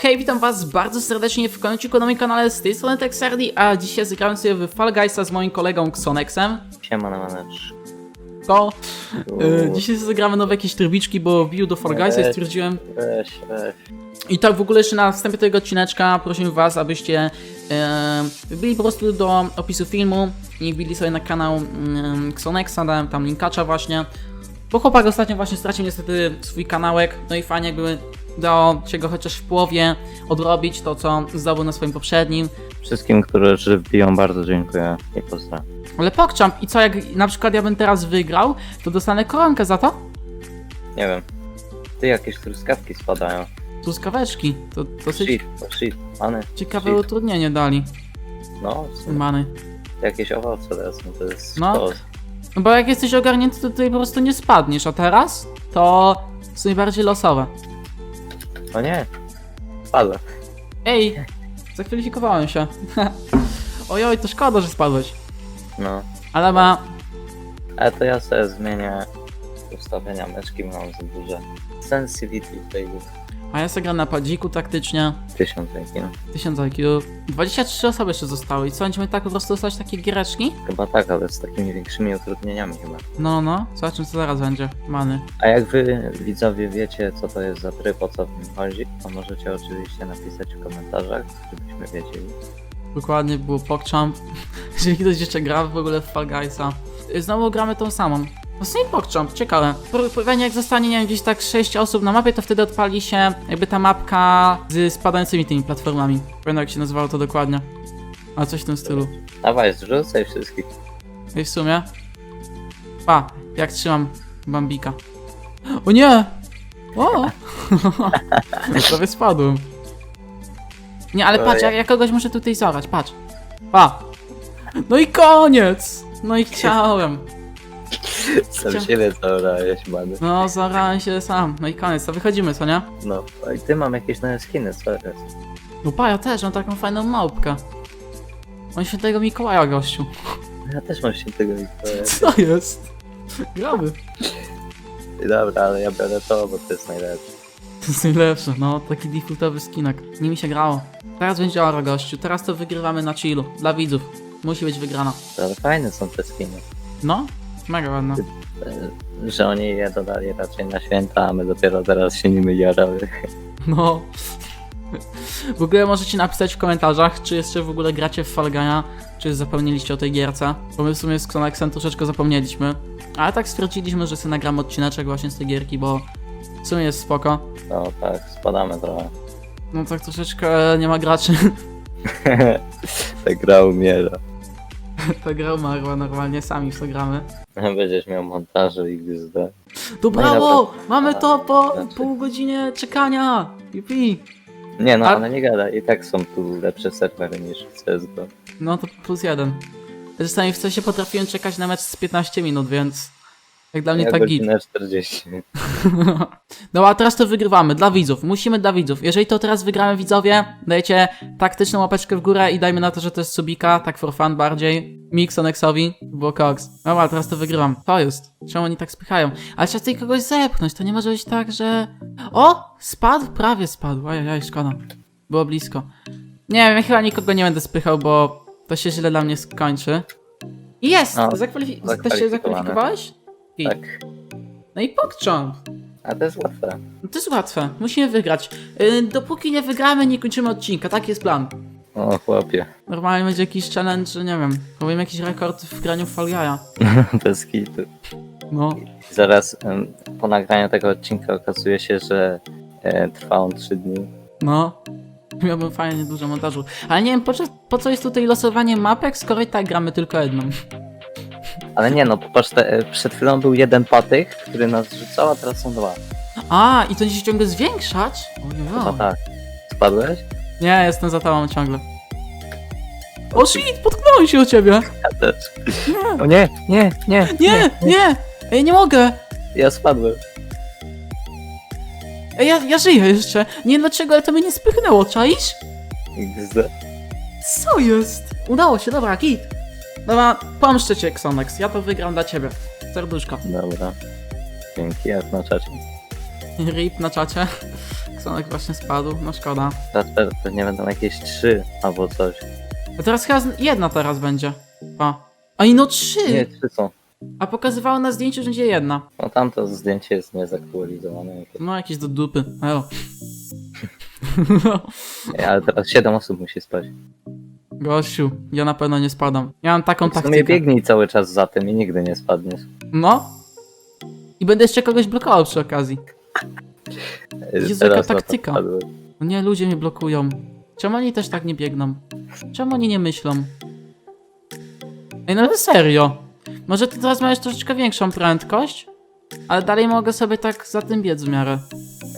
Hej, witam was bardzo serdecznie w końcu na moim kanale z tej strony Texardi, a dzisiaj zagrałem sobie w Fall Guysa z moim kolegą Xonexem. Siema na manecz. To e, dzisiaj zagramy nowe jakieś trybiczki, bo wbił do Fall Guysa i stwierdziłem... Weź, weź. I tak w ogóle jeszcze na wstępie tego odcineczka prosimy was, abyście e, wbili po prostu do opisu filmu i wbili sobie na kanał mm, Xonexa, dałem tam linkacza właśnie. Bo chłopak ostatnio właśnie stracił niestety swój kanałek, no i fajnie jakby dało się go chociaż w połowie odrobić to, co zdobył na swoim poprzednim. Wszystkim, którzy wbiją, bardzo dziękuję i pozdrawiam. Ale pokczam, i co jak na przykład ja bym teraz wygrał, to dostanę koronkę za to? Nie wiem. Ty jakieś truskawki spadają. Truskaweczki, to dosyć Shit, oh shit, many. ciekawe shit. utrudnienie dali, No, w sumie many. jakieś owoce lecą, to jest No. sztos. No bo jak jesteś ogarnięty, to tutaj po prostu nie spadniesz, a teraz to są najbardziej losowe. O nie, spadłem. Ej, zakwalifikowałem się. Ojoj, to szkoda, że spadłeś. No, Ale ma... ale to ja sobie zmienię ustawienia meczki, mam za duże. Sensitivity w tej grze. A ja sobie gram na padziku taktycznie. 1000 IQ. 1000 IQ. 23 osoby jeszcze zostały i co, będziemy tak po prostu dostać takie giereczki? Chyba tak, ale z takimi większymi utrudnieniami chyba. No, no, zobaczymy co zaraz będzie. Many. A jak wy widzowie wiecie, co to jest za tryb, o co w nim chodzi, to możecie oczywiście napisać w komentarzach, żebyśmy wiedzieli. Dokładnie było PogChamp. Jeżeli ktoś jeszcze gra w ogóle w Fall Guysa. Znowu gramy tą samą. No z PogChamp, ciekawe. Pewnie jak zostanie, nie wiem, gdzieś tak 6 osób na mapie, to wtedy odpali się jakby ta mapka z spadającymi tymi platformami. Pamiętam jak się nazywało to dokładnie. A coś w tym stylu. Dawaj, zrzucaj wszystkich. I w sumie... Pa, jak trzymam Bambika. O nie! O! Prawie spadłem. Nie, ale patrz, ja, ja kogoś muszę tutaj zorać, patrz. Pa! No i koniec! No i chciałem. Sam Chcia- siebie zaorałeś, many. No, zorałem się sam. No i koniec, to wychodzimy, co nie? No, a i ty mam jakieś nowe skiny, co jest? No pa, ja też mam taką fajną małpkę. On świętego Mikołaja, gościu. Ja też mam się tego Mikołaja. Co jest? Gramy. Dobra, ale ja biorę to, bo to jest najlepsze. To jest najlepsze, no, taki defaultowy skinek. Nie mi się grało. Teraz będzie ora, gościu. Teraz to wygrywamy na chillu. Dla widzów. Musi być wygrana. Ale fajne są te skiny. No, mega ładna. E, Że oni je dodali raczej na święta, a my dopiero teraz się nimi jarały. No. W ogóle możecie napisać w komentarzach, czy jeszcze w ogóle gracie w Fall Guy'a, czy zapomnieliście o tej gierce. Bo my w sumie z Xonexem troszeczkę zapomnieliśmy. Ale tak stwierdziliśmy, że sobie nagramy odcineczek właśnie z tej gierki, bo w sumie jest spoko. No tak, spadamy trochę. No tak troszeczkę nie ma graczy. Ta gra umiera. Ta gra umarła normalnie, sami w to gramy. Będziesz miał montażu XD. To No i brawo! Mamy to po Znaczy- pół godzinie czekania! Jupi! Nie no, A- ale nie gada. I tak są tu lepsze serwery niż w CSGO. No to plus jeden. Czasami w się potrafiłem czekać na mecz z 15 minut, więc jak dla mnie Ja tak git. godzinę 40. No a teraz to wygrywamy, dla widzów, musimy dla widzów. Jeżeli to teraz wygramy widzowie, dajcie taktyczną łapeczkę w górę i dajmy na to, że to jest subika, tak for fun bardziej. Mixonexowi, było koks. No a teraz to wygrywam. To jest. Czemu oni tak spychają? Ale trzeba tutaj kogoś zepchnąć, to nie może być tak, że... O! Spadł? Prawie spadł. Ajajaj, szkoda. Było blisko. Nie wiem, ja chyba nikogo nie będę spychał, bo to się źle dla mnie skończy. Jest! No, Też się zakwalifikowałeś? I- Tak. No i pokcząp. A to jest łatwe. No to jest łatwe, musimy wygrać. Yy, dopóki nie wygramy, nie kończymy odcinka, taki jest plan. O chłopie. Normalnie będzie jakiś challenge, nie wiem, powiem jakiś rekord w graniu w Fall Guy'a. Bez kitu. No, Zaraz em, po nagraniu tego odcinka okazuje się, że e, trwa on 3 dni. no. Miałbym fajnie dużo montażu. Ale nie wiem, po, co- po co jest tutaj losowanie mapek, skoro i tak gramy tylko jedną. Ale nie no, popatrz, te, e, przed chwilą był jeden patyk, który nas rzucał, a teraz są dwa. A, i to będzie się ciągle zwiększać? Chyba Ojej. tak. Spadłeś? Nie, jestem za tobą ciągle. O shit, potknąłem się o ciebie! Ja też. O nie, nie, nie, Nie, nie! Ej, nie mogę! Ja spadłem. Ej, ja, ja żyję jeszcze. Nie wiem dlaczego, ale to mnie nie spychnęło, czaisz? XD. Co jest? Udało się, dobra, git. Dobra, pomszczę cię, Xonex. Ja to wygram dla ciebie. Serduszko. Dobra. Dzięki, jak na czacie. Rip na czacie. Ksonek właśnie spadł, no szkoda. Teraz pe- pewnie będą jakieś trzy albo coś. A teraz chyba z- jedna teraz będzie. O. A i no trzy! Nie, trzy są. A pokazywało na zdjęciu, że będzie jedna. No tamto zdjęcie jest niezaktualizowane. jakieś. No jakieś do dupy. Elo. Nie, Ale teraz siedem osób musi spać. Gościu, ja na pewno nie spadam. Ja mam taką W sumie taktykę. biegnij cały czas za tym i nigdy nie spadniesz. No. I będę jeszcze kogoś blokował przy okazji. Jezu, jaka na to taktyka. wpadłem. No nie, ludzie mnie blokują. Czemu oni też tak nie biegną? Czemu oni nie myślą? Ej, no ale serio. Może ty teraz masz troszeczkę większą prędkość, ale dalej mogę sobie tak za tym biec w miarę.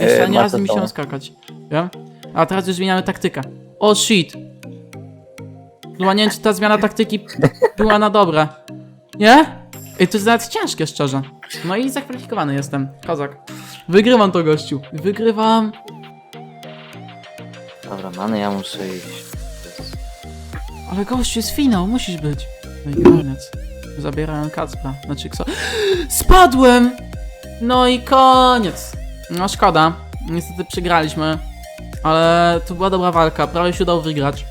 Jeszcze E, ani ma razu to mi się skakać. Wiem? A teraz już zmieniamy taktykę. O shit! Chyba nie wiem, czy ta zmiana taktyki była na dobre. Nie? Ej, to jest nawet ciężkie, szczerze. No i zakwalifikowany jestem. Kozak. Wygrywam to, gościu. Wygrywam. Dobra, many, ja muszę iść. Ale gościu, jest finał, musisz być. No i koniec. Zabierają Kacpra, znaczy kso... Spadłem! No i koniec. No szkoda. Niestety przegraliśmy. Ale to była dobra walka, prawie się udało wygrać.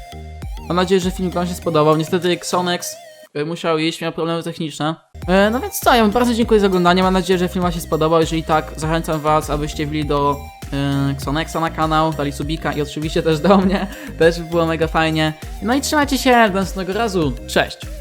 Mam nadzieję, że film wam się spodobał. Niestety Xonex y, musiał iść, miał problemy techniczne. E, No więc co, ja bardzo dziękuję za oglądanie. Mam nadzieję, że film wam się spodobał. Jeżeli tak, zachęcam was, abyście wbili do e, Xonexa na kanał, dali subika i oczywiście też do mnie. Też by było mega fajnie. No i trzymajcie się, do następnego razu. Cześć!